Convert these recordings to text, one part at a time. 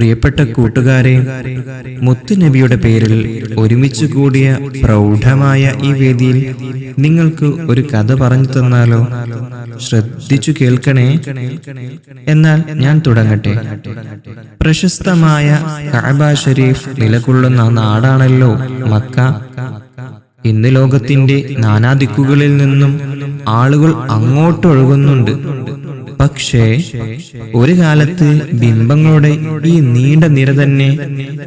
പ്രിയപ്പെട്ട കൂട്ടുകാരെ മുത്തുനബിയുടെ പേരിൽ ഒരുമിച്ച് കൂടിയ പ്രൗഢമായ ഈ വേദിയിൽ നിങ്ങൾക്ക് ഒരു കഥ പറഞ്ഞു തന്നാലോ? ശ്രദ്ധിച്ചു കേൾക്കണേ. എന്നാൽ ഞാൻ തുടങ്ങട്ടെ. പ്രശസ്തമായ കഅബ ഷരീഫ് നിലകൊള്ളുന്ന നാടാണല്ലോ മക്ക. ഇന്ന് ലോകത്തിന്റെ നാനാദിക്കുകളിൽ നിന്നും ആളുകൾ അങ്ങോട്ടൊഴുകുന്നുണ്ട്. പക്ഷേ ഒരു കാലത്ത് ബിംബങ്ങളുടെ ഈ നീണ്ട നിര തന്നെ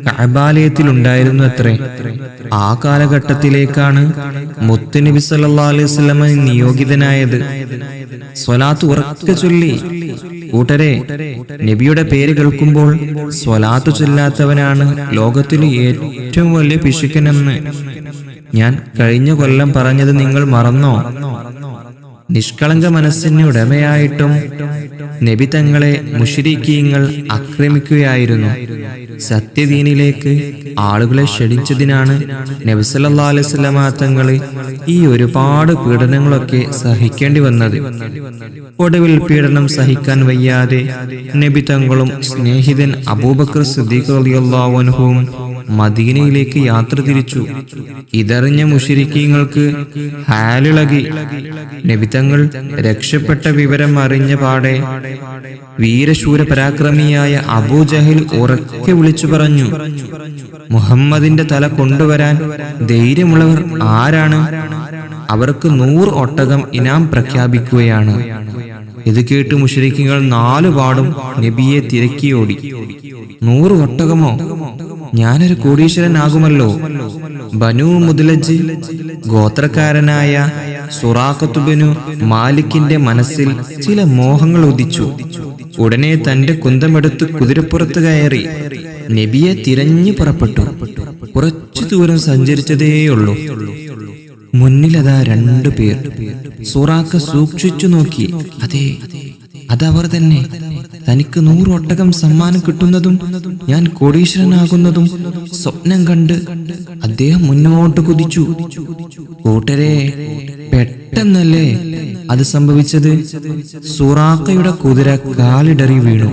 കഅബാലയത്തിലുണ്ടായിരുന്നു അത്രേ ആ കാലഘട്ടത്തിലേക്കാണ് മുത്തുനബി സല്ലാ അലൈഹി വസല്ലമ നിയോഗിതനായത്. സ്വലാത്ത് ഉറക്കെ ചൊല്ലി. കൂട്ടരെ നബിയുടെ പേര് കേൾക്കുമ്പോൾ സ്വലാത്ത് ചൊല്ലാത്തവനാണ് ലോകത്തിലെ ഏറ്റവും വലിയ പിശുക്കനെന്ന് ഞാൻ കഴിഞ്ഞ കൊല്ലം പറഞ്ഞത് നിങ്ങൾ മറന്നോ? നിഷ്കളങ്ക മനസ്സിന് ഉടമയായിട്ടും നബി തങ്ങളെ മുഷിരിക്കീങ്ങൾ ആക്രമിക്കുകയായിരുന്നു. സത്യദീനിലേക്ക് ആളുകളെ ക്ഷണിച്ചതിനാണ് നബി സല്ലല്ലാഹു അലൈഹി വസല്ലമ തങ്ങൾ ഈ ഒരുപാട് പീഡനങ്ങളൊക്കെ സഹിക്കേണ്ടി വന്നത്. ഒടുവിൽ പീഡനം സഹിക്കാൻ വയ്യാതെ നബി തങ്ങളും സ്നേഹിതൻ അബൂബക്കർ സിദ്ദീഖ് അൻഹുവും മദീനയിലേക്ക് യാത്ര തിരിച്ചു. ഇതറിഞ്ഞ മുഷിരിക്കീങ്ങൾക്ക് ഹാലിളകി. നബിതങ്ങൾ രക്ഷപ്പെട്ട വിവരം അറിഞ്ഞ പാടെ വീരശൂര പരാക്രമിയായ അബൂജഹിൽ ഉറക്കെ വിളിച്ചു പറഞ്ഞു മുഹമ്മദിന്റെ തല കൊണ്ടുവരാൻ ധൈര്യമുള്ളവർ ആരാണ്? അവർക്ക് നൂറ് ഒട്ടകം ഇനാം പ്രഖ്യാപിക്കുകയാണ്. ഇത് കേട്ട് മുഷരിക്കുകൾ നാലുപാടും നബിയെ തിരക്കിയോടി. നൂറ് ഒട്ടകമോ? ഞാനൊരു കോടീശ്വരനാകുമല്ലോ. ബനു മുതലജ് ഗോത്രക്കാരനായ സുറാഖത്തുബനു മാലിക്കിന്റെ മനസ്സിൽ ചില മോഹങ്ങൾ ഉദിച്ചു. ഉടനെ തന്റെ കുന്തമെടുത്ത് കുതിരപ്പുറത്ത് കയറി നബിയെ തിരഞ്ഞു പുറപ്പെട്ടു. കുറച്ചു ദൂരം സഞ്ചരിച്ചതേയുള്ളൂ. മുന്നിലതാ രണ്ടു പേർ. സുറാക്ക സൂക്ഷിച്ചു നോക്കി. അതെ അതവർ തന്നെ തനിക്ക് നൂറൊട്ടകം സമ്മാനം കിട്ടുന്നതും ഞാൻ കോടീശ്വരനാകുന്നതും സ്വപ്നം കണ്ട് അദ്ദേഹം മുന്നോട്ട് കുതിച്ചു. കൂട്ടരെ പെട്ടെന്നല്ലേ അത് സംഭവിച്ചത്? സുറാക്കയുടെ കുതിര കാലിടറി വീണു.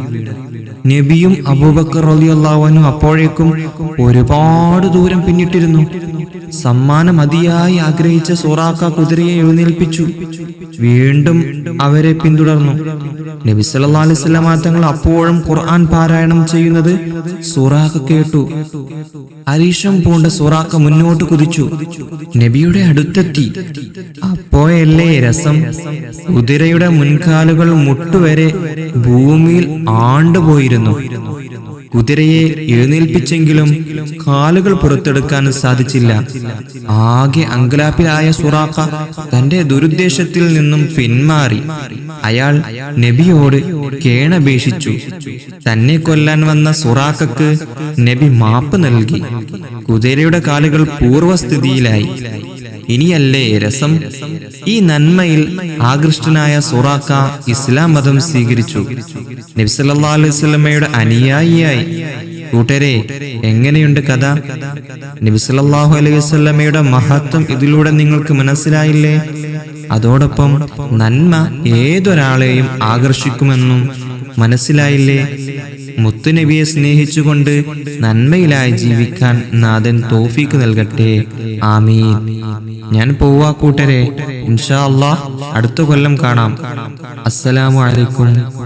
നബിയും അബൂബക്കർ റളിയല്ലാഹുവിനും അപ്പോഴേക്കും ഒരുപാട് ദൂരം പിന്നിട്ടിരുന്നു. സമ്മാനം അതിയായി ആഗ്രഹിച്ച സോറാക്ക കുതിരയെ എഴുന്നേൽപ്പിച്ചു. വീണ്ടും അവരെ പിന്തുടർന്നു. നബി സല്ലല്ലാഹു അലൈഹി വസല്ലം തങ്ങൾ അപ്പോഴും ഖുർആൻ പാരായണം ചെയ്യുന്നത് സുറാഖ് കേട്ടു. അരീഷം പോണ്ട സുറാഖ് മുന്നോട്ട് കുതിച്ചു. നബിയുടെ അടുത്തെത്തി. അപ്പോയല്ലേ രസം? കുതിരയുടെ മുൻകാലുകൾ മുട്ടുവരെ ഭൂമിയിൽ ആണ്ടുപോയിരുന്നു. കുതിരയെ എഴുന്നേൽപ്പിച്ചെങ്കിലും കാലുകൾ പുറത്തെടുക്കാൻ സാധിച്ചില്ല. ആകെ അങ്കലാപ്പിലായ സുറാക്ക തന്റെ ദുരുദ്ദേശത്തിൽ നിന്നും പിന്മാറി. അയാൾ നബിയോട് കേണപേക്ഷിച്ചു. തന്നെ കൊല്ലാൻ വന്ന സുറാക്കക്ക് നബി മാപ്പ് നൽകി. കുതിരയുടെ കാലുകൾ പൂർവസ്ഥിതിയിലായി. ഇനിയല്ലേ രസം? ഈ നന്മയിൽ ആകൃഷ്ടനായ സുറാക്ക ഇസ്ലാം മതം സ്വീകരിച്ചു. നബ്സല്ലാ അലൈഹി സ്വലമയുടെ അനുയായിയായി. കൂട്ടരെ എങ്ങനെയുണ്ട് കഥ? നബിസല്ലാഹു അലൈഹി വസല്ലമയുടെ മഹത്വം ഇതിലൂടെ നിങ്ങൾക്ക് മനസ്സിലായില്ലേ? അതോടൊപ്പം നന്മ ഏതൊരാളെയും ആകർഷിക്കുമെന്നും മനസ്സിലായില്ലേ? മുത്തുനബിയെ സ്നേഹിച്ചുകൊണ്ട് നന്മയിലായി ജീവിക്കാൻ നാഥൻ തോഫീക്ക് നൽകട്ടെ. ആമീൻ. ഞാൻ പോവാ കൂട്ടരെ. ഇൻഷാ അള്ളാഹ് അടുത്ത കൊല്ലം കാണാം. അസ്സലാമു അലൈക്കും.